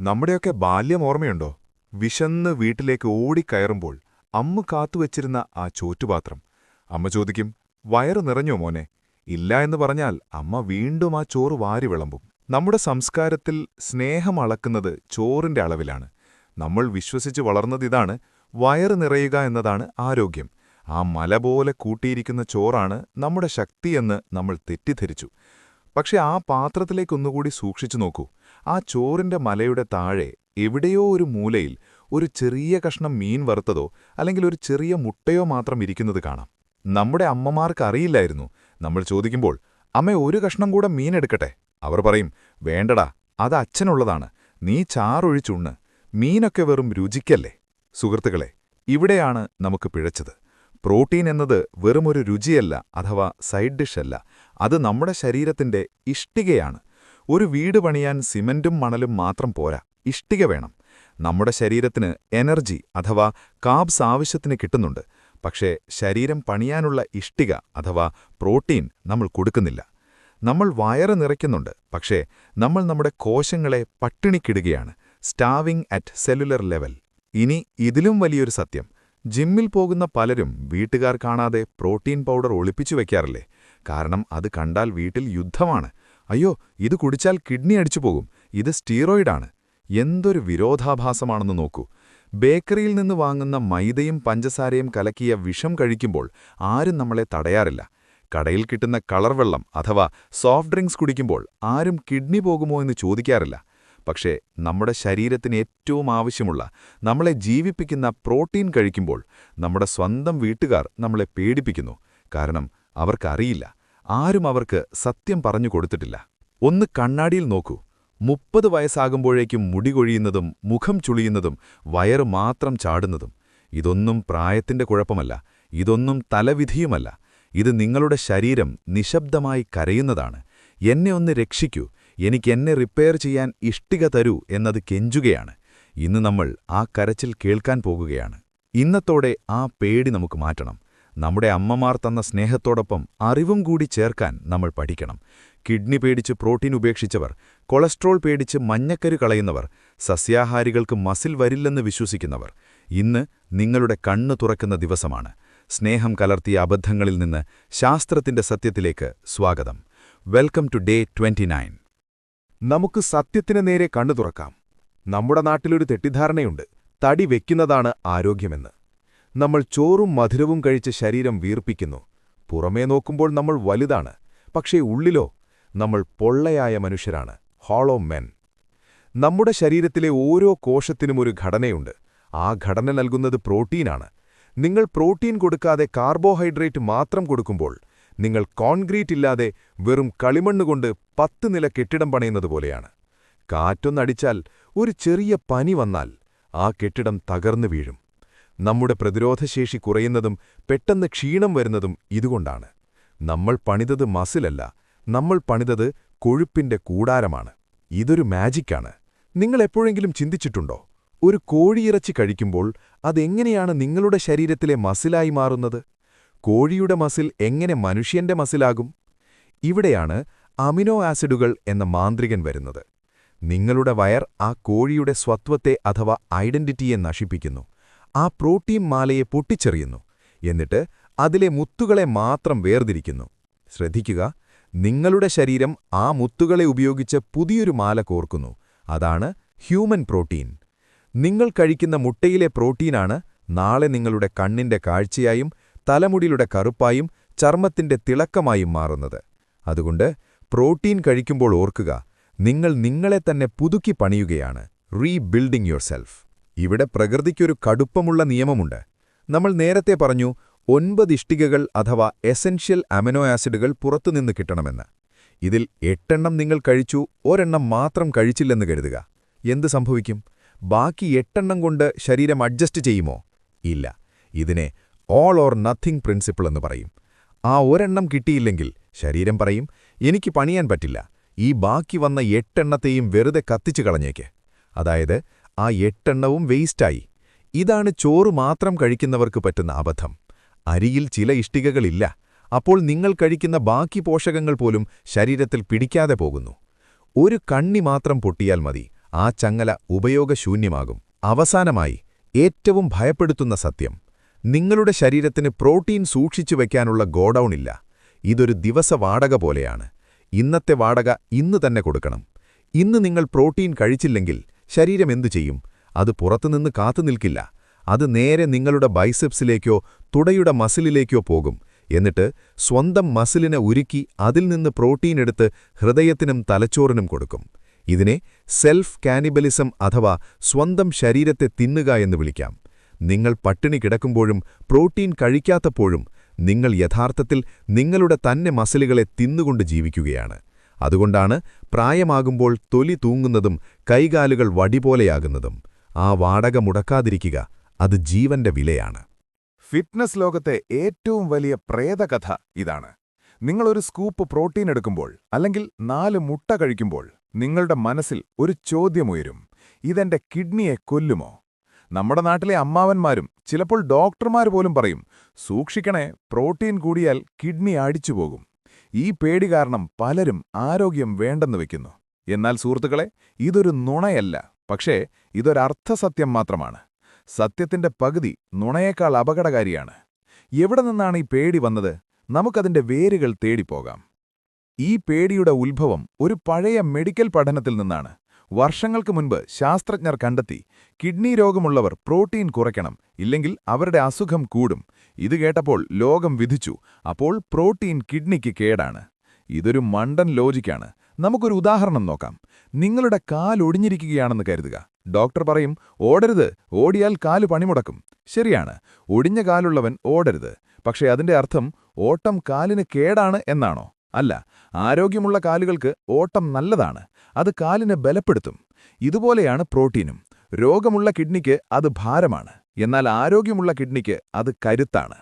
നമ്മുടെയൊക്കെ ബാല്യം ഓർമ്മയുണ്ടോ? വിശന്ന് വീട്ടിലേക്ക് ഓടിക്കയറുമ്പോൾ അമ്മ കാത്തുവച്ചിരുന്ന ആ ചോറ്റുപാത്രം. അമ്മ ചോദിക്കും വയറു നിറഞ്ഞോ മോനെ? ഇല്ല എന്ന് പറഞ്ഞാൽ അമ്മ വീണ്ടും ആ ചോറ് വാരി വിളമ്പും. നമ്മുടെ സംസ്കാരത്തിൽ സ്നേഹം അളക്കുന്നത് ചോറിന്റെ അളവിലാണ്. നമ്മൾ വിശ്വസിച്ച് വളർന്നതിതാണ് വയറ് നിറയുക എന്നതാണ് ആരോഗ്യം. ആ മല പോലെ കൂട്ടിയിരിക്കുന്ന ചോറാണ് നമ്മുടെ ശക്തിയെന്ന് നമ്മൾ തെറ്റിദ്ധരിച്ചു. പക്ഷെ ആ പാത്രത്തിലേക്കൊന്നുകൂടി സൂക്ഷിച്ചു നോക്കൂ. ആ ചോറിന്റെ മലയുടെ താഴെ എവിടെയോ ഒരു മൂലയിൽ ഒരു ചെറിയ കഷ്ണം മീൻ വറുത്തതോ അല്ലെങ്കിൽ ഒരു ചെറിയ മുട്ടയോ മാത്രം ഇരിക്കുന്നത് കാണാം. നമ്മുടെ അമ്മമാർക്ക് അറിയില്ലായിരുന്നു. നമ്മൾ ചോദിക്കുമ്പോൾ അമ്മ ഒരു കഷ്ണം കൂടെ മീൻ എടുക്കട്ടെ? അവർ പറയും വേണ്ടടാ അത് അച്ഛനുള്ളതാണ്. നീ ചാറൊഴിച്ചുണ്ണ്. മീനൊക്കെ വെറും രുചിക്കല്ലേ? സുഹൃത്തുക്കളെ ഇവിടെയാണ് നമുക്ക് പിഴച്ചത്. പ്രോട്ടീൻ എന്നത് വെറുമൊരു രുചിയല്ല അഥവാ സൈഡ് ഡിഷല്ല അത് നമ്മുടെ ശരീരത്തിന്റെ ഇഷ്ടികയാണ്. ഒരു വീട് പണിയാൻ സിമന്റും മണലും മാത്രം പോരാ. ഇഷ്ടിക വേണം. നമ്മുടെ ശരീരത്തിന് എനർജി അഥവാ കാബ്സ് ആവശ്യത്തിന് കിട്ടുന്നുണ്ട്. പക്ഷേ ശരീരം പണിയാനുള്ള ഇഷ്ടിക അഥവാ പ്രോട്ടീൻ നമ്മൾ കൊടുക്കുന്നില്ല. നമ്മൾ വയറ് നിറയ്ക്കുന്നുണ്ട്. പക്ഷേ നമ്മൾ നമ്മുടെ കോശങ്ങളെ പട്ടിണിക്കിടുകയാണ്. Starving at cellular level. ഇനി ഇതിലും വലിയൊരു സത്യം. ജിമ്മിൽ പോകുന്ന പലരും വീട്ടുകാർ കാണാതെ പ്രോട്ടീൻ പൗഡർ ഒളിപ്പിച്ചു വയ്ക്കാറില്ലേ കാരണം അത് കണ്ടാൽ വീട്ടിൽ യുദ്ധമാണ്. അയ്യോ ഇത് കുടിച്ചാൽ കിഡ്നി അടിച്ചു പോകും. ഇത് സ്റ്റീറോയിഡാണ്. എന്തൊരു വിരോധാഭാസമാണെന്ന് നോക്കൂ. ബേക്കറിയിൽ നിന്ന് വാങ്ങുന്ന മൈദയും പഞ്ചസാരയും കലക്കിയ വിഷം കഴിക്കുമ്പോൾ ആരും നമ്മളെ തടയാറില്ല. കടയിൽ കിട്ടുന്ന കളർ വെള്ളം അഥവാ സോഫ്റ്റ് ഡ്രിങ്ക്സ് കുടിക്കുമ്പോൾ ആരും കിഡ്നി പോകുമോ എന്ന് ചോദിക്കാറില്ല. പക്ഷേ നമ്മുടെ ശരീരത്തിന് ഏറ്റവും ആവശ്യമുള്ള നമ്മളെ ജീവിപ്പിക്കുന്ന പ്രോട്ടീൻ കഴിക്കുമ്പോൾ നമ്മുടെ സ്വന്തം വീട്ടുകാർ നമ്മളെ പേടിപ്പിക്കുന്നു. കാരണം അവർക്കറിയില്ല. ആരും അവർക്ക് സത്യം പറഞ്ഞു കൊടുത്തിട്ടില്ല. ഒന്ന് കണ്ണാടിയിൽ നോക്കൂ. മുപ്പത് വയസ്സാകുമ്പോഴേക്കും മുടി കൊഴിയുന്നതും മുഖം ചുളിയുന്നതും വയറ് മാത്രം ചാടുന്നതും. ഇതൊന്നും പ്രായത്തിന്റെ കുഴപ്പമല്ല. ഇതൊന്നും തലവിധിയുമല്ല. ഇത് നിങ്ങളുടെ ശരീരം നിശബ്ദമായി കരയുന്നതാണ്. എന്നെ ഒന്ന് രക്ഷിക്കൂ. എനിക്ക് എന്നെ റിപ്പയർ ചെയ്യാൻ ഇഷ്ടിക തരൂ എന്നത് കെഞ്ചുകയാണ്. ഇന്ന് നമ്മൾ ആ കരച്ചിൽ കേൾക്കാൻ പോകുകയാണ്. ഇന്നത്തോടെ ആ പേടി നമുക്ക് മാറ്റണം. നമ്മുടെ അമ്മമാർ തന്ന സ്നേഹത്തോടൊപ്പം അറിവും കൂടി ചേർക്കാൻ നമ്മൾ പഠിക്കണം. കിഡ്നി പേടിച്ച് പ്രോട്ടീൻ ഉപേക്ഷിച്ചവർ കൊളസ്ട്രോൾ പേടിച്ച് മഞ്ഞക്കരു കളയുന്നവർ സസ്യാഹാരികൾക്ക് മസിൽ വരില്ലെന്ന് വിശ്വസിക്കുന്നവർ ഇന്ന് നിങ്ങളുടെ കണ്ണു തുറക്കുന്ന ദിവസമാണ്. സ്നേഹം കലർത്തിയ അബദ്ധങ്ങളിൽ നിന്ന് ശാസ്ത്രത്തിന്റെ സത്യത്തിലേക്ക് സ്വാഗതം. വെൽക്കം ടു ഡേ ട്വന്റി നമുക്ക് സത്യത്തിന് നേരെ കണ്ണു തുറക്കാം. നമ്മുടെ നാട്ടിലൊരു തെറ്റിദ്ധാരണയുണ്ട്. തടി വെക്കുന്നതാണ് ആരോഗ്യമെന്ന്. നമ്മൾ ചോറും മധുരവും കഴിച്ച് ശരീരം വീർപ്പിക്കുന്നു. പുറമേ നോക്കുമ്പോൾ നമ്മൾ വലുതാണ്. പക്ഷേ ഉള്ളിലോ നമ്മൾ പൊള്ളയായ മനുഷ്യരാണ്. ഹോളോ മെൻ നമ്മുടെ ശരീരത്തിലെ ഓരോ കോശത്തിനും ഒരു ഘടനയുണ്ട്. ആ ഘടന നൽകുന്നത് പ്രോട്ടീനാണ്. നിങ്ങൾ പ്രോട്ടീൻ കൊടുക്കാതെ കാർബോഹൈഡ്രേറ്റ് മാത്രം കൊടുക്കുമ്പോൾ നിങ്ങൾ കോൺക്രീറ്റ് ഇല്ലാതെ വെറും കളിമണ്ണുകൊണ്ട് പത്ത് നില കെട്ടിടം പണയുന്നത് പോലെയാണ്. കാറ്റൊന്നടിച്ചാൽ ഒരു ചെറിയ പനി വന്നാൽ ആ കെട്ടിടം തകർന്നു വീഴും. നമ്മുടെ പ്രതിരോധശേഷി കുറയുന്നതും പെട്ടെന്ന് ക്ഷീണം വരുന്നതും ഇതുകൊണ്ടാണ്. നമ്മൾ പണിതത് മസിലല്ല നമ്മൾ പണിതത് കൊഴുപ്പിന്റെ കൂടാരമാണ്. ഇതൊരു മാജിക്കാണ്. നിങ്ങൾ എപ്പോഴെങ്കിലും ചിന്തിച്ചിട്ടുണ്ടോ? ഒരു കോഴിയിറച്ചി കഴിക്കുമ്പോൾ അതെങ്ങനെയാണ് നിങ്ങളുടെ ശരീരത്തിലെ മസിലായി മാറുന്നത്? കോഴിയുടെ മസിൽ എങ്ങനെ മനുഷ്യന്റെ മസിലാകും? ഇവിടെയാണ് അമിനോ ആസിഡുകൾ എന്ന മാന്ത്രികൻ വരുന്നത്. നിങ്ങളുടെ വയർ ആ കോഴിയുടെ സ്വത്വത്തെ അഥവാ ഐഡന്റിറ്റിയെ നശിപ്പിക്കുന്നു. ആ പ്രോട്ടീൻ മാലയെ പൊട്ടിച്ചെറിയുന്നു. എന്നിട്ട് അതിലെ മുത്തുകളെ മാത്രം വേർതിരിക്കുന്നു. ശ്രദ്ധിക്കുക നിങ്ങളുടെ ശരീരം ആ മുത്തുകളെ ഉപയോഗിച്ച് പുതിയൊരു മാല കോർക്കുന്നു. അതാണ് ഹ്യൂമൻ പ്രോട്ടീൻ. നിങ്ങൾ കഴിക്കുന്ന മുട്ടയിലെ പ്രോട്ടീനാണ് നാളെ നിങ്ങളുടെ കണ്ണിന്റെ കാഴ്ചയായും തലമുടിയുടെ കറുപ്പായും ചർമ്മത്തിന്റെ തിളക്കമായും മാറുന്നത്. അതുകൊണ്ട് പ്രോട്ടീൻ കഴിക്കുമ്പോൾ ഓർക്കുക നിങ്ങൾ നിങ്ങളെ തന്നെ പുതുക്കി പണിയുകയാണ്. Rebuilding yourself. ഇവിടെ പ്രകൃതിക്കൊരു കടുപ്പമുള്ള നിയമമുണ്ട്. നമ്മൾ നേരത്തെ പറഞ്ഞു ഒൻപത് ഇഷ്ടികകൾ അഥവാ എസൻഷ്യൽ അമിനോ ആസിഡുകൾ പുറത്തുനിന്ന് കിട്ടണമെന്ന്. ഇതിൽ എട്ടെണ്ണം നിങ്ങൾ കഴിച്ചു ഒരെണ്ണം മാത്രം കഴിച്ചില്ലെന്ന് കരുതുക. എന്ത് സംഭവിക്കും? ബാക്കി എട്ടെണ്ണം കൊണ്ട് ശരീരം അഡ്ജസ്റ്റ് ചെയ്യുമോ? ഇല്ല. ഇതിനെ ഓൾ ഓർ നത്തിങ് പ്രിൻസിപ്പിൾ എന്ന് പറയും. ആ ഒരെണ്ണം കിട്ടിയില്ലെങ്കിൽ ശരീരം പറയും എനിക്ക് പണിയാൻ പറ്റില്ല. ഈ ബാക്കി വന്ന എട്ടെണ്ണത്തെയും വെറുതെ കത്തിച്ചു കളഞ്ഞേക്ക്. അതായത് ആ എട്ടെണ്ണവും വേസ്റ്റായി. ഇതാണ് ചോറ് മാത്രം കഴിക്കുന്നവർക്ക് പറ്റുന്ന അബദ്ധം. അരിയിൽ ചില ഇഷ്ടികകളില്ല. അപ്പോൾ നിങ്ങൾ കഴിക്കുന്ന ബാക്കി പോഷകങ്ങൾ പോലും ശരീരത്തിൽ പിടിക്കാതെ പോകുന്നു. ഒരു കണ്ണി മാത്രം പൊട്ടിയാൽ മതി. ആ ചങ്ങല ഉപയോഗശൂന്യമാകും. അവസാനമായി ഏറ്റവും ഭയപ്പെടുത്തുന്ന സത്യം. നിങ്ങളുടെ ശരീരത്തിന് പ്രോട്ടീൻ സൂക്ഷിച്ചു വയ്ക്കാനുള്ള ഗോഡൌണില്ല ഇതൊരു ദിവസ വാടക പോലെയാണ്. ഇന്നത്തെ വാടക ഇന്ന് തന്നെ കൊടുക്കണം. ഇന്ന് നിങ്ങൾ പ്രോട്ടീൻ കഴിച്ചില്ലെങ്കിൽ ശരീരം എന്തു ചെയ്യും? അത് പുറത്തുനിന്ന് കാത്തുനിൽക്കില്ല അത് നേരെ നിങ്ങളുടെ ബൈസെപ്സിലേക്കോ തുടയുടെ മസിലിലേക്കോ പോകും. എന്നിട്ട് സ്വന്തം മസിലിനെ ഉരുക്കി അതിൽ നിന്ന് പ്രോട്ടീൻ എടുത്ത് ഹൃദയത്തിനും തലച്ചോറിനും കൊടുക്കും. ഇതിനെ സെൽഫ് കാനിബലിസം അഥവാ സ്വന്തം ശരീരത്തെ തിന്നുക എന്ന് വിളിക്കാം. നിങ്ങൾ പട്ടിണി കിടക്കുമ്പോഴും പ്രോട്ടീൻ കഴിക്കാത്തപ്പോഴും നിങ്ങൾ യഥാർത്ഥത്തിൽ നിങ്ങളുടെ തന്നെ മസിലുകളെ തിന്നുകൊണ്ട് ജീവിക്കുകയാണ്. അതുകൊണ്ടാണ് പ്രായമാകുമ്പോൾ തൊലി തൂങ്ങുന്നതും കൈകാലുകൾ വടിപോലെയാകുന്നതും. ആ വാടക മുടക്കാതിരിക്കുക അത് ജീവന്റെ വിലയാണ്. ഫിറ്റ്നസ് ലോകത്തെ ഏറ്റവും വലിയ പ്രേതകഥ ഇതാണ്. നിങ്ങളൊരു സ്കൂപ്പ് പ്രോട്ടീൻ എടുക്കുമ്പോൾ അല്ലെങ്കിൽ നാല് മുട്ട കഴിക്കുമ്പോൾ നിങ്ങളുടെ മനസ്സിൽ ഒരു ചോദ്യമുയരും. ഇതെന്റെ കിഡ്നിയെ കൊല്ലുമോ? നമ്മുടെ നാട്ടിലെ അമ്മാവന്മാരും ചിലപ്പോൾ ഡോക്ടർമാർ പോലും പറയും സൂക്ഷിക്കണേ പ്രോട്ടീൻ കൂടിയാൽ കിഡ്നി അടിച്ചുപോകും. ഈ പേടി കാരണം പലരും ആരോഗ്യം വേണ്ടെന്ന് വെക്കുന്നു. എന്നാൽ സുഹൃത്തുക്കളെ ഇതൊരു നുണയല്ല. പക്ഷേ ഇതൊരർത്ഥസത്യം മാത്രമാണ്. സത്യത്തിന്റെ പകുതി നുണയേക്കാൾ അപകടകാരിയാണ്. എവിടെ നിന്നാണ് ഈ പേടി വന്നത്? നമുക്കതിന്റെ വേരുകൾ തേടിപ്പോകാം. ഈ പേടിയുടെ ഉത്ഭവം ഒരു പഴയ മെഡിക്കൽ പഠനത്തിൽ നിന്നാണ്. വർഷങ്ങൾക്ക് മുൻപ് ശാസ്ത്രജ്ഞർ കണ്ടെത്തി കിഡ്നി രോഗമുള്ളവർ പ്രോട്ടീൻ കുറയ്ക്കണം ഇല്ലെങ്കിൽ അവരുടെ അസുഖം കൂടും. ഇത് കേട്ടപ്പോൾ ലോകം വിധിച്ചു അപ്പോൾ പ്രോട്ടീൻ കിഡ്നിക്ക് കേടാണ്. ഇതൊരു മണ്ടൻ ലോജിക്കാണ്. നമുക്കൊരു ഉദാഹരണം നോക്കാം. നിങ്ങളുടെ കാൽ ഒടിഞ്ഞിരിക്കുകയാണെന്ന് കരുതുക. ഡോക്ടർ പറയും ഓടരുത് ഓടിയാൽ കാൽ പണിമുടക്കും. ശരിയാണ്. ഒടിഞ്ഞ കാലുള്ളവൻ ഓടരുത്. പക്ഷേ അതിന്റെ അർത്ഥം ഓട്ടം കാലിന് കേടാണ് എന്നാണോ? അല്ല ആരോഗ്യമുള്ള കാലുകൾക്ക് ഓട്ടം നല്ലതാണ്. അത് കാലിനെ ബലപ്പെടുത്തും. ഇതുപോലെയാണ് പ്രോട്ടീനും. രോഗമുള്ള കിഡ്നിക്ക് അത് ഭാരമാണ്. എന്നാൽ ആരോഗ്യമുള്ള കിഡ്നിക്ക് അത് കരുത്താണ്.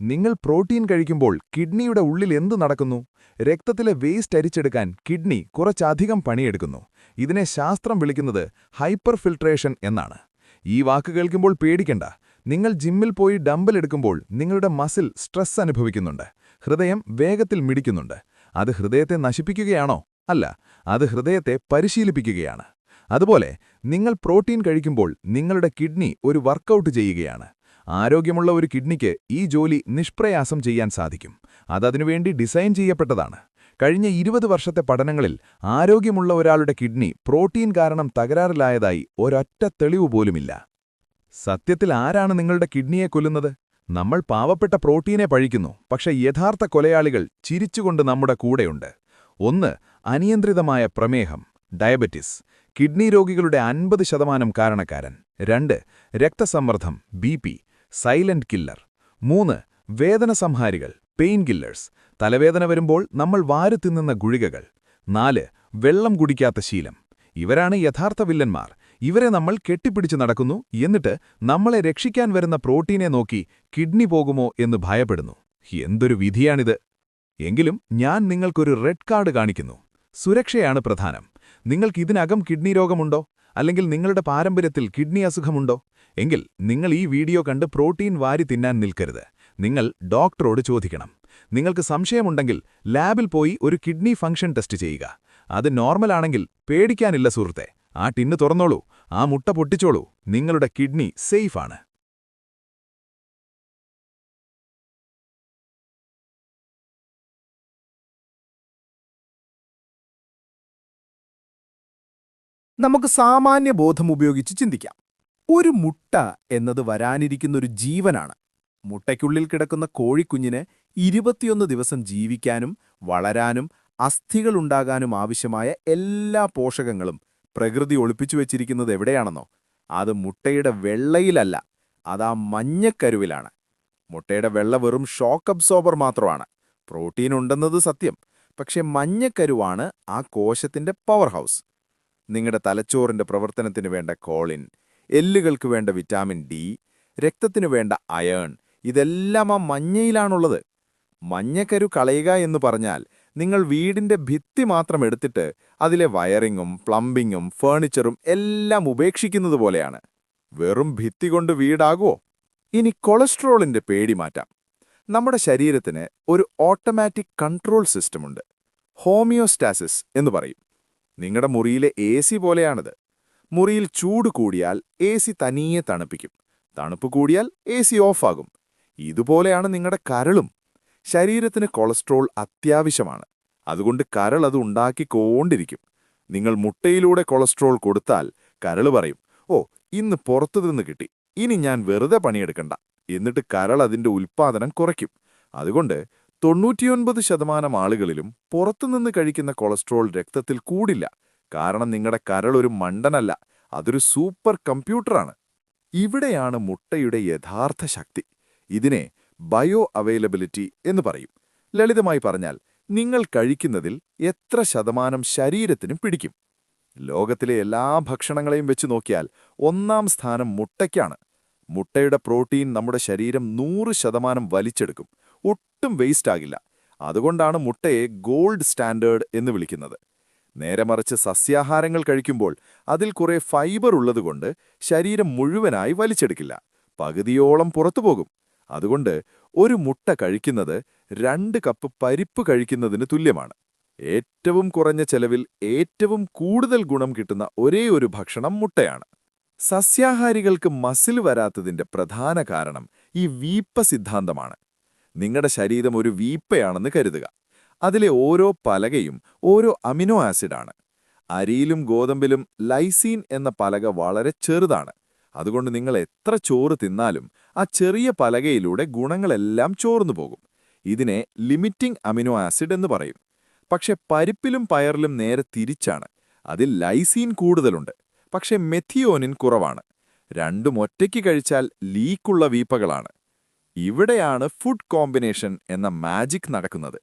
നിങ്ങൾ പ്രോട്ടീൻ കഴിക്കുമ്പോൾ കിഡ്നിയുടെ ഉള്ളിൽ എന്ത് നടക്കുന്നു? രക്തത്തിലെ വേസ്റ്റ് അരിച്ചെടുക്കാൻ കിഡ്നി കുറച്ചധികം പണിയെടുക്കുന്നു. ഇതിനെ ശാസ്ത്രം വിളിക്കുന്നത് ഹൈപ്പർ ഫിൽട്രേഷൻ എന്നാണ്. ഈ വാക്ക് കേൾക്കുമ്പോൾ പേടിക്കണ്ട. നിങ്ങൾ ജിമ്മിൽ പോയി ഡംബൽ എടുക്കുമ്പോൾ നിങ്ങളുടെ മസിൽ സ്ട്രെസ് അനുഭവിക്കുന്നുണ്ട്. ഹൃദയം വേഗത്തിൽ മിടിക്കുന്നുണ്ട്. അത് ഹൃദയത്തെ നശിപ്പിക്കുകയാണോ? അല്ല അത് ഹൃദയത്തെ പരിശീലിപ്പിക്കുകയാണ്. അതുപോലെ നിങ്ങൾ പ്രോട്ടീൻ കഴിക്കുമ്പോൾ നിങ്ങളുടെ കിഡ്നി ഒരു വർക്കൗട്ട് ചെയ്യുകയാണ്. ആരോഗ്യമുള്ള ഒരു കിഡ്നിക്ക് ഈ ജോലി നിഷ്പ്രയാസം ചെയ്യാൻ സാധിക്കും. അതതിനുവേണ്ടി ഡിസൈൻ ചെയ്യപ്പെട്ടതാണ്. കഴിഞ്ഞ ഇരുപത് വർഷത്തെ പഠനങ്ങളിൽ ആരോഗ്യമുള്ള ഒരാളുടെ കിഡ്നി പ്രോട്ടീൻ കാരണം തകരാറിലായതായി ഒരൊറ്റ തെളിവ് പോലുമില്ല സത്യത്തിൽ ആരാണ് നിങ്ങളുടെ കിഡ്നിയെ കൊല്ലുന്നത്? നമ്മൾ പാവപ്പെട്ട പ്രോട്ടീനെ പഴിക്കുന്നു പക്ഷെ യഥാർത്ഥ കൊലയാളികൾ ചിരിച്ചുകൊണ്ട് നമ്മുടെ കൂടെയുണ്ട്. ഒന്ന് അനിയന്ത്രിതമായ പ്രമേഹം ഡയബറ്റിസ് കിഡ്നി രോഗികളുടെ അൻപത് ശതമാനം കാരണക്കാരൻ. രണ്ട് രക്തസമ്മർദ്ദം ബി പി സൈലന്റ് കില്ലർ. മൂന്ന് വേദന സംഹാരികൾ പെയിൻ കില്ലേഴ്സ്. തലവേദന വരുമ്പോൾ നമ്മൾ വാരുത്തിന്നുന്ന ഗുളികകൾ. നാല് വെള്ളം കുടിക്കാത്ത ശീലം. ഇവരാണ് യഥാർത്ഥ വില്ലന്മാർ. ഇവരെ നമ്മൾ കെട്ടിപ്പിടിച്ച് നടക്കുന്നു എന്നിട്ട് നമ്മളെ രക്ഷിക്കാൻ വരുന്ന പ്രോട്ടീനെ നോക്കി കിഡ്നി പോകുമോ എന്ന് ഭയപ്പെടുന്നു. എന്തൊരു വിധിയാണിത്. എങ്കിലും ഞാൻ നിങ്ങൾക്കൊരു റെഡ് കാർഡ് കാണിക്കുന്നു. സുരക്ഷയാണ് പ്രധാനം. നിങ്ങൾക്ക് ഇതിനകം കിഡ്നി രോഗമുണ്ടോ? അല്ലെങ്കിൽ നിങ്ങളുടെ പാരമ്പര്യത്തിൽ കിഡ്നി അസുഖമുണ്ടോ? എങ്കിൽ നിങ്ങൾ ഈ വീഡിയോ കണ്ട് പ്രോട്ടീൻ വാരി തിന്നാൻ നിൽക്കരുത്. നിങ്ങൾ ഡോക്ടറോട് ചോദിക്കണം. നിങ്ങൾക്ക് സംശയമുണ്ടെങ്കിൽ ലാബിൽ പോയി ഒരു കിഡ്നി ഫംഗ്ഷൻ ടെസ്റ്റ് ചെയ്യുക. അത് നോർമലാണെങ്കിൽ പേടിക്കാനില്ല സുഹൃത്തെ. ആ ടിന്ന് തുറന്നോളൂ. ആ മുട്ട പൊട്ടിച്ചോളൂ. നിങ്ങളുടെ കിഡ്നി സേഫാണ്. നമുക്ക് സാമാന്യ ബോധം ഉപയോഗിച്ച് ചിന്തിക്കാം. ഒരു മുട്ട എന്നത് വരാനിരിക്കുന്നൊരു ജീവനാണ്. മുട്ടയ്ക്കുള്ളിൽ കിടക്കുന്ന കോഴിക്കുഞ്ഞിന് ഇരുപത്തിയൊന്ന് ദിവസം ജീവിക്കാനും വളരാനും അസ്ഥികളുണ്ടാകാനും ആവശ്യമായ എല്ലാ പോഷകങ്ങളും പ്രകൃതി ഒളിപ്പിച്ചു വെച്ചിരിക്കുന്നത് എവിടെയാണെന്നോ? അത് മുട്ടയുടെ വെള്ളയിലല്ല. അത് ആ മഞ്ഞക്കരുവിലാണ്. മുട്ടയുടെ വെള്ള വെറും ഷോക്ക് അബ്സോർബർ മാത്രമാണ്. പ്രോട്ടീൻ ഉണ്ടെന്നത് സത്യം. പക്ഷെ മഞ്ഞക്കരുവാണ് ആ കോശത്തിന്റെ പവർ ഹൗസ്. നിങ്ങളുടെ തലച്ചോറിന്റെ പ്രവർത്തനത്തിന് വേണ്ട കോളിൻ എല്ലുകൾക്ക് വേണ്ട വിറ്റാമിൻ ഡി രക്തത്തിന് വേണ്ട അയേൺ ഇതെല്ലാം ആ മഞ്ഞയിലാണുള്ളത്. മഞ്ഞക്കരു കളയുക എന്ന് പറഞ്ഞാൽ നിങ്ങൾ വീടിന്റെ ഭിത്തി മാത്രം എടുത്തിട്ട് അതിലെ വയറിങ്ങും പ്ലംബിങ്ങും ഫേണിച്ചറും എല്ലാം ഉപേക്ഷിക്കുന്നത് പോലെയാണ്. വെറും ഭിത്തി കൊണ്ട് വീടാകുമോ ഇനി കൊളസ്ട്രോളിന്റെ പേടി മാറ്റാം. നമ്മുടെ ശരീരത്തിന് ഒരു ഓട്ടോമാറ്റിക് കൺട്രോൾ സിസ്റ്റമുണ്ട് ഹോമിയോസ്റ്റാസിസ് എന്ന് പറയും. നിങ്ങളുടെ മുറിയിലെ എ സി പോലെയാണിത്. മുറിയിൽ ചൂട് കൂടിയാൽ എ സി തനിയെ തണുപ്പിക്കും. തണുപ്പ് കൂടിയാൽ എ സി ഓഫാകും. ഇതുപോലെയാണ് നിങ്ങളുടെ കരളും. ശരീരത്തിന് കൊളസ്ട്രോൾ അത്യാവശ്യമാണ്. അതുകൊണ്ട് കരൾ അത് ഉണ്ടാക്കിക്കൊണ്ടിരിക്കും. നിങ്ങൾ മുട്ടയിലൂടെ കൊളസ്ട്രോൾ കൊടുത്താൽ കരൾ പറയും ഓ ഇന്ന് പുറത്തുനിന്ന് കിട്ടി. ഇനി ഞാൻ വെറുതെ പണിയെടുക്കണ്ട. എന്നിട്ട് കരൾ അതിന്റെ ഉൽപ്പാദനം കുറയ്ക്കും. അതുകൊണ്ട് തൊണ്ണൂറ്റിയൊൻപത് ശതമാനം ആളുകളിലും പുറത്തുനിന്ന് കഴിക്കുന്ന കൊളസ്ട്രോൾ രക്തത്തിൽ കൂടില്ല. കാരണം നിങ്ങളുടെ കരൾ ഒരു മണ്ടനല്ല അതൊരു സൂപ്പർ കമ്പ്യൂട്ടറാണ്. ഇവിടെയാണ് മുട്ടയുടെ യഥാർത്ഥ ശക്തി. ഇതിനെ ബയോ അവൈലബിലിറ്റി എന്ന് പറയും. ലളിതമായി പറഞ്ഞാൽ നിങ്ങൾ കഴിക്കുന്നതിൽ എത്ര ശതമാനം ശരീരത്തിന് പിടിക്കും. ലോകത്തിലെ എല്ലാ ഭക്ഷണങ്ങളെയും വെച്ച് നോക്കിയാൽ ഒന്നാം സ്ഥാനം മുട്ടയ്ക്കാണ്. മുട്ടയുടെ പ്രോട്ടീൻ നമ്മുടെ ശരീരം നൂറ് ശതമാനം വലിച്ചെടുക്കും. ഒട്ടും വേസ്റ്റ് ആകില്ല. അതുകൊണ്ടാണ് മുട്ടയെ ഗോൾഡ് സ്റ്റാൻഡേർഡ് എന്ന് വിളിക്കുന്നത്. നേരെ മറിച്ച് സസ്യാഹാരങ്ങൾ കഴിക്കുമ്പോൾ അതിൽ കുറെ ഫൈബർ ഉള്ളതുകൊണ്ട് ശരീരം മുഴുവനായി വലിച്ചെടുക്കില്ല. പകുതിയോളം പുറത്തുപോകും അതുകൊണ്ട് ഒരു മുട്ട കഴിക്കുന്നത് രണ്ട് കപ്പ് പരിപ്പ് കഴിക്കുന്നതിന് തുല്യമാണ്. ഏറ്റവും കുറഞ്ഞ ചെലവിൽ ഏറ്റവും കൂടുതൽ ഗുണം കിട്ടുന്ന ഒരേ ഒരു ഭക്ഷണം മുട്ടയാണ്. സസ്യാഹാരികൾക്ക് മസിൽ വരാത്തതിന്റെ പ്രധാന കാരണം ഈ വീപ്പ സിദ്ധാന്തമാണ്. നിങ്ങളുടെ ശരീരം ഒരു വീപ്പയാണെന്ന് കരുതുക. അതിലെ ഓരോ പലകയും ഓരോ അമിനോ ആസിഡാണ്. അരിയിലും ഗോതമ്പിലും ലൈസീൻ എന്ന പലക വളരെ ചെറുതാണ്. അതുകൊണ്ട് നിങ്ങൾ എത്ര ചോറ് തിന്നാലും ആ ചെറിയ പലകയിലൂടെ ഗുണങ്ങളെല്ലാം ചോർന്നു പോകും. ഇതിനെ ലിമിറ്റിംഗ് അമിനോ ആസിഡ് എന്ന് പറയും. പക്ഷെ പരിപ്പിലും പയറിലും നേരെ തിരിച്ചാണ്. അതിൽ ലൈസീൻ കൂടുതലുണ്ട്. പക്ഷെ മെഥിയോനിൻ കുറവാണ്. രണ്ടും ഒറ്റയ്ക്ക് കഴിച്ചാൽ ലീക്കുള്ള വീപ്പകളാണ്. ഇവിടെയാണ് ഫുഡ് കോമ്പിനേഷൻ എന്ന മാജിക് നടക്കുന്നത്.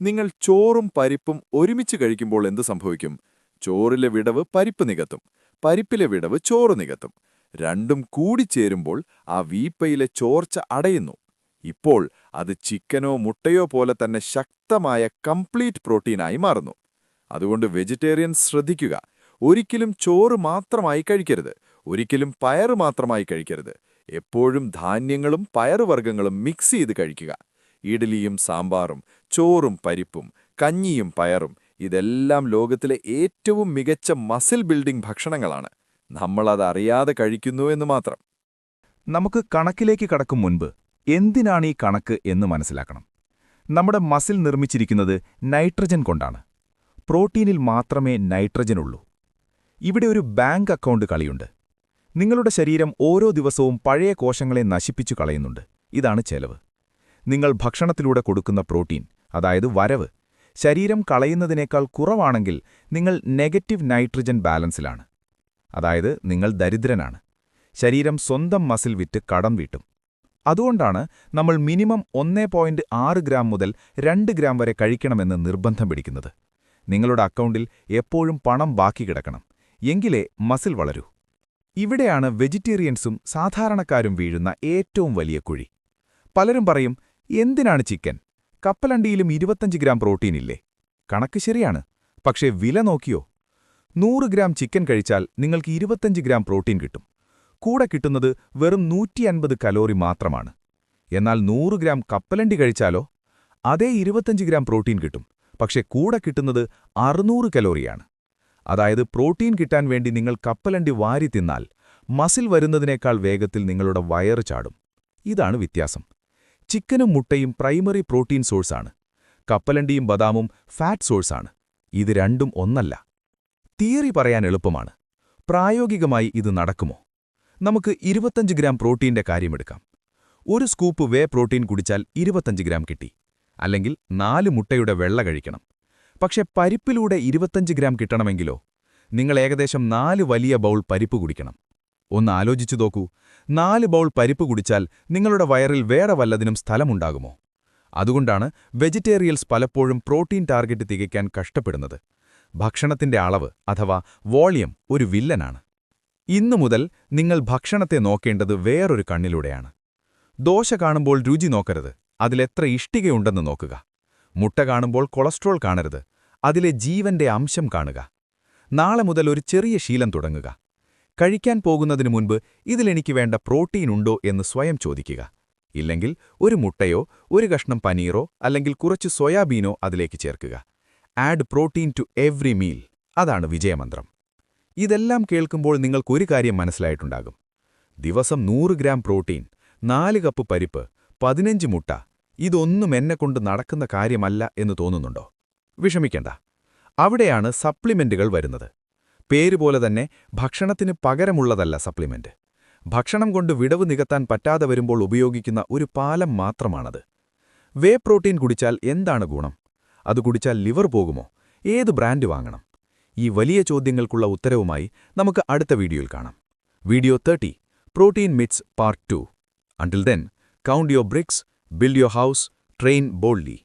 നിങ്ങൾ ചോറും പരിപ്പും ഒരുമിച്ച് കഴിക്കുമ്പോൾ എന്ത് സംഭവിക്കും? ചോറിലെ വിടവ് പരിപ്പ് നികത്തും. പരിപ്പിലെ വിടവ് ചോറ് നികത്തും. രണ്ടും കൂടിച്ചേരുമ്പോൾ ആ വീപ്പയിലെ ചോർച്ച അടയുന്നു. ഇപ്പോൾ അത് ചിക്കനോ മുട്ടയോ പോലെ തന്നെ ശക്തമായ കംപ്ലീറ്റ് പ്രോട്ടീനായി മാറുന്നു. അതുകൊണ്ട് വെജിറ്റേറിയൻസ് ശ്രദ്ധിക്കുക. ഒരിക്കലും ചോറ് മാത്രമായി കഴിക്കരുത്. ഒരിക്കലും പയറ് മാത്രമായി കഴിക്കരുത്. എപ്പോഴും ധാന്യങ്ങളും പയറുവർഗങ്ങളും മിക്സ് ചെയ്ത് കഴിക്കുക. ഇഡ്ഡലിയും സാമ്പാറും ചോറും പരിപ്പും കഞ്ഞിയും പയറും ഇതെല്ലാം ലോകത്തിലെ ഏറ്റവും മികച്ച മസിൽ ബിൽഡിംഗ് ഭക്ഷണങ്ങളാണ്. നമ്മളത് അറിയാതെ കഴിക്കുന്നു എന്ന് മാത്രം. നമുക്ക് കണക്കിലേക്ക് കടക്കും മുൻപ് എന്തിനാണ് ഈ കണക്ക് എന്ന് മനസ്സിലാക്കണം. നമ്മുടെ മസിൽ നിർമ്മിച്ചിരിക്കുന്നത് നൈട്രജൻ കൊണ്ടാണ്. പ്രോട്ടീനിൽ മാത്രമേ നൈട്രജൻ ഉള്ളൂ. ഇവിടെ ഒരു ബാങ്ക് അക്കൗണ്ട് കളിയുണ്ട്. നിങ്ങളുടെ ശരീരം ഓരോ ദിവസവും പഴയ കോശങ്ങളെ നശിപ്പിച്ചു കളയുന്നുണ്ട്. ഇതാണ് ചെലവ്. നിങ്ങൾ ഭക്ഷണത്തിലൂടെ കൊടുക്കുന്ന പ്രോട്ടീൻ അതായത് വരവ് ശരീരം കളയുന്നതിനേക്കാൾ കുറവാണെങ്കിൽ നിങ്ങൾ നെഗറ്റീവ് നൈട്രജൻ ബാലൻസിലാണ്. അതായത് നിങ്ങൾ ദരിദ്രനാണ്. ശരീരം സ്വന്തം മസിൽ വിറ്റ് കടം വീട്ടും. അതുകൊണ്ടാണ് നമ്മൾ മിനിമം ഒന്നേ പോയിന്റ് ആറ് ഗ്രാം മുതൽ രണ്ട് ഗ്രാം വരെ കഴിക്കണമെന്ന് നിർബന്ധം പിടിക്കുന്നത്. നിങ്ങളുടെ അക്കൗണ്ടിൽ എപ്പോഴും പണം ബാക്കി കിടക്കണം. എങ്കിലേ മസിൽ വളരൂ. ഇവിടെയാണ് വെജിറ്റേറിയൻസും സാധാരണക്കാരും വീഴുന്ന ഏറ്റവും വലിയ കുഴി. പലരും പറയും എന്തിനാണ് ചിക്കൻ? കപ്പലണ്ടിയിലും ഇരുപത്തഞ്ച് ഗ്രാം പ്രോട്ടീനില്ലേ? കണക്ക് ശരിയാണ്. പക്ഷേ വില നോക്കിയോ? നൂറ് ഗ്രാം ചിക്കൻ കഴിച്ചാൽ നിങ്ങൾക്ക് ഇരുപത്തഞ്ച് ഗ്രാം പ്രോട്ടീൻ കിട്ടും. കൂടെ കിട്ടുന്നത് വെറും നൂറ്റി അൻപത് കലോറി മാത്രമാണ്. എന്നാൽ നൂറ് ഗ്രാം കപ്പലണ്ടി കഴിച്ചാലോ? അതേ ഇരുപത്തഞ്ച് ഗ്രാം പ്രോട്ടീൻ കിട്ടും. പക്ഷേ കൂടെ കിട്ടുന്നത് അറുന്നൂറ് കലോറിയാണ്. അതായത് പ്രോട്ടീൻ കിട്ടാൻ വേണ്ടി നിങ്ങൾ കപ്പലണ്ടി വാരി തിന്നാൽ മസിൽ വരുന്നതിനേക്കാൾ വേഗത്തിൽ നിങ്ങളുടെ വയറ് ചാടും. ഇതാണ് വ്യത്യാസം. ചിക്കനും മുട്ടയും പ്രൈമറി പ്രോട്ടീൻ സോഴ്സാണ്. കപ്പലണ്ടിയും ബദാമും ഫാറ്റ് സോഴ്സാണ്. ഇത് രണ്ടും ഒന്നല്ല. തിയറി പറയാൻ എളുപ്പമാണ്. പ്രായോഗികമായി ഇത് നടക്കുമോ? നമുക്ക് ഇരുപത്തഞ്ച് ഗ്രാം പ്രോട്ടീന്റെ കാര്യമെടുക്കാം ഒരു സ്കൂപ്പ് വേ പ്രോട്ടീൻ കുടിച്ചാൽ ഇരുപത്തഞ്ച് ഗ്രാം കിട്ടി. അല്ലെങ്കിൽ നാല് മുട്ടയുടെ വെള്ള കഴിക്കണം. പക്ഷെ പരിപ്പിലൂടെ ഇരുപത്തഞ്ച് ഗ്രാം കിട്ടണമെങ്കിലോ? നിങ്ങൾ ഏകദേശം നാല് വലിയ ബൗൾ പരിപ്പ് കുടിക്കണം. ഒന്ന് ആലോചിച്ചു നോക്കൂ. നാല് ബൗൾ പരിപ്പ് കുടിച്ചാൽ നിങ്ങളുടെ വയറിൽ വേറെ വല്ലതിനും സ്ഥലമുണ്ടാകുമോ? അതുകൊണ്ടാണ് വെജിറ്റേറിയൽസ് പലപ്പോഴും പ്രോട്ടീൻ ടാർഗറ്റ് തികയ്ക്കാൻ കഷ്ടപ്പെടുന്നത്. ഭക്ഷണത്തിന്റെ അളവ് അഥവാ വോളിയം ഒരു വില്ലനാണ്. ഇന്നു മുതൽ നിങ്ങൾ ഭക്ഷണത്തെ നോക്കേണ്ടത് വേറൊരു കണ്ണിലൂടെയാണ്. ദോശ കാണുമ്പോൾ രുചി നോക്കരുത് അതിലെത്ര ഇഷ്ടികയുണ്ടെന്ന് നോക്കുക. മുട്ട കാണുമ്പോൾ കൊളസ്ട്രോൾ കാണരുത് അതിലെ ജീവന്റെ അംശം കാണുക. നാളെ മുതൽ ഒരു ചെറിയ ശീലം തുടങ്ങുക. കഴിക്കാൻ പോകുന്നതിനു മുൻപ് ഇതിലെനിക്ക് വേണ്ട പ്രോട്ടീൻ ഉണ്ടോ എന്ന് സ്വയം ചോദിക്കുക. ഇല്ലെങ്കിൽ ഒരു മുട്ടയോ ഒരു കഷ്ണം പനീറോ അല്ലെങ്കിൽ കുറച്ച് സോയാബീനോ അതിലേക്ക് ചേർക്കുക. Add protein to every meal അതാണ് വിജയമന്ത്രം. ഇതെല്ലാം കേൾക്കുമ്പോൾ നിങ്ങൾക്കൊരു കാര്യം മനസ്സിലായിട്ടുണ്ടാകും. ദിവസം നൂറ് ഗ്രാം പ്രോട്ടീൻ നാല് കപ്പ് പരിപ്പ് പതിനഞ്ച് മുട്ട ഇതൊന്നും എന്നെക്കൊണ്ട് നടക്കുന്ന കാര്യമല്ല എന്ന് തോന്നുന്നുണ്ടോ? വിഷമിക്കണ്ട. അവിടെയാണ് സപ്ലിമെന്റുകൾ വരുന്നത്. പേരുപോലെ തന്നെ ഭക്ഷണത്തിന് പകരമുള്ളതല്ല സപ്ലിമെന്റ്. ഭക്ഷണം കൊണ്ട് വിടവ് നികത്താൻ പറ്റാതെ വരുമ്പോൾ ഉപയോഗിക്കുന്ന ഒരു പാലം മാത്രമാണത്. വേ പ്രോട്ടീൻ കുടിച്ചാൽ എന്താണ് ഗുണം? അത് കുടിച്ചാൽ ലിവർ പോകുമോ? ഏത് ബ്രാൻഡ് വാങ്ങണം? ഈ വലിയ ചോദ്യങ്ങൾക്കുള്ള ഉത്തരവുമായി നമുക്ക് അടുത്ത വീഡിയോയിൽ കാണാം. Video thirty protein mitts part two. Until then count your bricks build your house train boldly